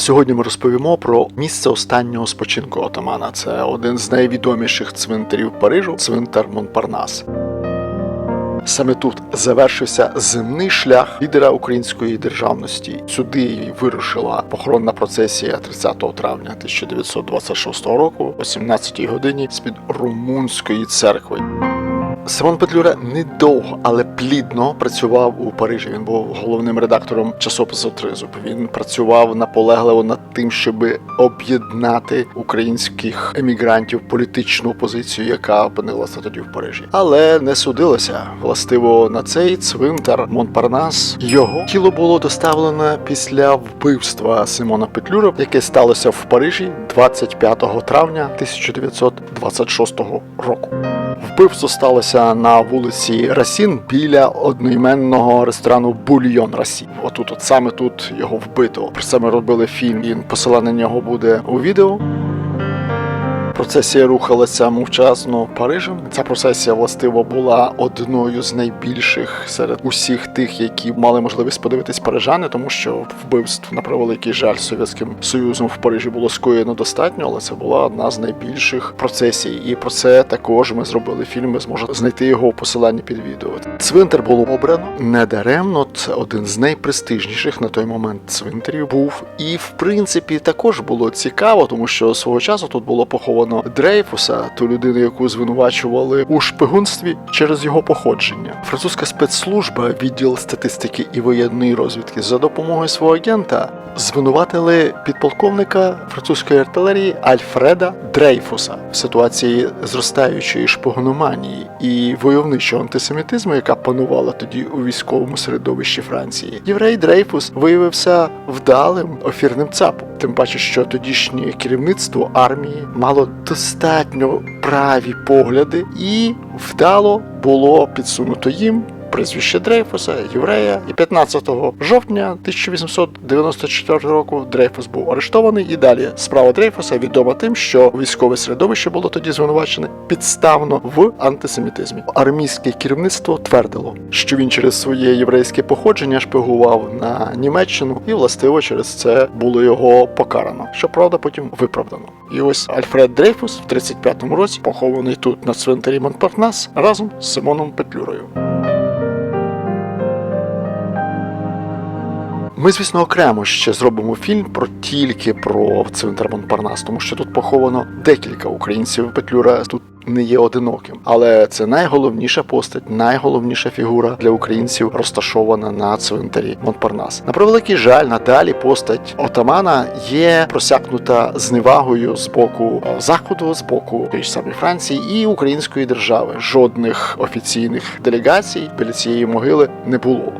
Сьогодні ми розповімо про місце останнього спочинку отамана. Це один з найвідоміших цвинтарів Парижу, цвинтар Монпарнас. Саме тут завершився земний шлях лідера української державності. Сюди й вирушила похоронна процесія 30 травня 1926 року о 17 годині з-під румунської церкви. Симон Петлюра недовго, але плідно працював у Парижі. Він був головним редактором часопису Тризуб. Він працював наполегливо над тим, щоб об'єднати українських емігрантів політичну опозицію, яка опинилася тоді в Парижі. Але не судилося. Властиво на цей цвинтар Монпарнас його тіло було доставлено після вбивства Симона Петлюра, яке сталося в Парижі 25 травня 1926 року. Вбивство сталося на вулиці Расін біля одноіменного ресторану Бульйон Расін. Отут, от саме тут його вбито. Про це ми робили фільм. І посилання на нього буде у відео. Процесія рухалася мовчазно Парижем. Ця процесія властиво була одною з найбільших серед усіх тих, які мали можливість подивитись парижани, тому що вбивств на превеликий жаль совєтським союзом в Парижі було скоєно достатньо, але це була одна з найбільших процесій. І про це також ми зробили фільм. Ви зможете знайти його у посиланні під відео. Цвинтар було обрано недаремно. Це один з найпрестижніших на той момент цвинтарів був. І в принципі також було цікаво, тому що свого часу тут було поховано Дрейфуса, ту людину, яку звинувачували у шпигунстві через його походження. Французька спецслужба, відділ статистики і воєнної розвідки за допомогою свого агента звинуватили підполковника французької артилерії Альфреда Дрейфуса в ситуації зростаючої шпигономанії і войовничого антисемітизму, яка панувала тоді у військовому середовищі Франції. Єврей Дрейфус виявився вдалим офірним цапом. Тим паче, що тодішнє керівництво армії мало достатньо праві погляди, і вдало було підсунуто їм прізвище Дрейфуса, єврея. І 15 жовтня 1894 року Дрейфус був арештований. І далі справа Дрейфуса відома тим, що військове середовище було тоді звинувачене підставно в антисемітизмі. Армійське керівництво твердило, що він через своє єврейське походження шпигував на Німеччину, і властиво через це було його покарано. Щоправда, потім виправдано. І ось Альфред Дрейфус в 35-му році похований тут на цвинтарі Монпарнас разом з Симоном Петлюрою. Ми, звісно, окремо ще зробимо фільм про тільки про цвинтар Монпарнас, тому що тут поховано декілька українців. Петлюра тут не є одиноким, але це найголовніша постать, найголовніша фігура для українців, розташована на цвинтарі Монпарнас. На превеликий жаль, надалі постать отамана є просякнута зневагою з боку е, заходу, з боку тієї самої Франції і української держави. Жодних офіційних делегацій біля цієї могили не було.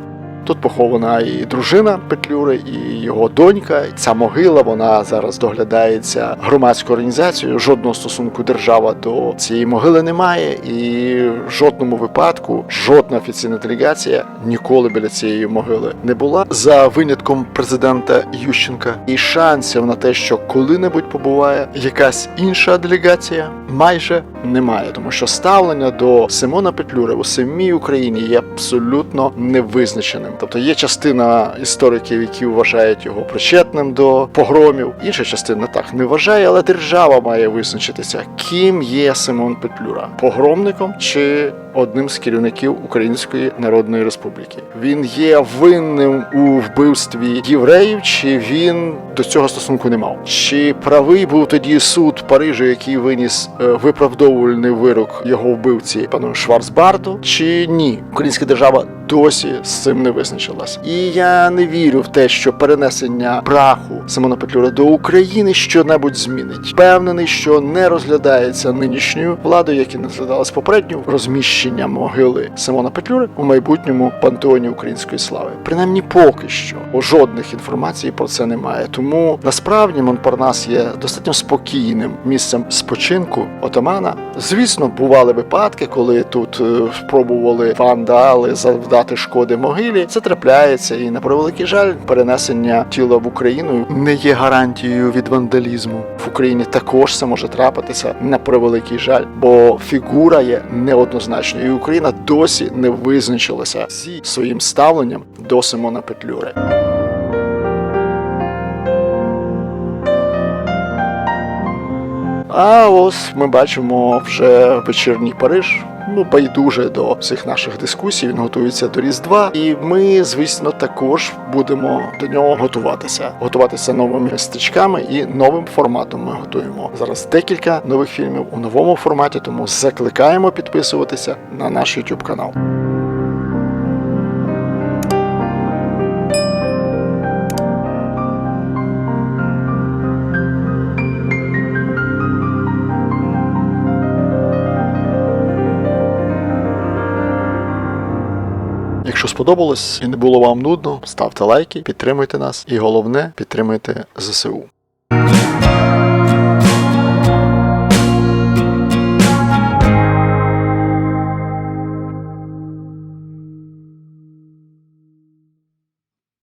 Тут похована і дружина Петлюри, і його донька. Ця могила вона зараз доглядається громадською організацією. Жодного стосунку держава до цієї могили немає, і в жодному випадку жодна офіційна делегація ніколи біля цієї могили не була. За винятком президента Ющенка і шансів на те, що коли-небудь побуває якась інша делегація, майже немає, тому що ставлення до Симона Петлюри у самій Україні є абсолютно невизначеним. Тобто є частина істориків, які вважають його причетним до погромів. Інша частина так не вважає, але держава має визначитися, ким є Симон Петлюра погромником чи одним з керівників Української Народної Республіки. Він є винним у вбивстві євреїв, чи він до цього стосунку не мав? Чи правий був тоді суд Парижу, який виніс е, виправдовувальний вирок його вбивці пану Шварцбарту, чи ні? Українська держава досі з цим не визначилась. І я не вірю в те, що перенесення праху Симона Петлюра до України що-небудь змінить. Впевнений, що не розглядається нинішньою владою, як і не розглядалась попередньо розміщення могили Симона Петлюри у майбутньому пантеоні української слави. Принаймні, поки що жодних інформацій про це немає. Тому насправді Монпарнас є достатньо спокійним місцем спочинку отамана. Звісно, бували випадки, коли тут е, спробували вандали завдати завдати шкоди могилі. Це трапляється і на превеликий жаль, перенесення тіла в Україну не є гарантією від вандалізму. В Україні також це може трапитися на превеликий жаль, бо фігура є неоднозначною. І Україна досі не визначилася зі своїм ставленням до Симона Петлюри. А ось ми бачимо вже вечірній Париж. Ну, байдуже до всіх наших дискусій. Він готується до Різдва, і ми, звісно, також будемо до нього готуватися. Готуватися новими стичками і новим форматом. Ми готуємо зараз декілька нових фільмів у новому форматі. Тому закликаємо підписуватися на наш YouTube канал. Якщо сподобалось і не було вам нудно, ставте лайки, підтримуйте нас, і головне підтримуйте ЗСУ.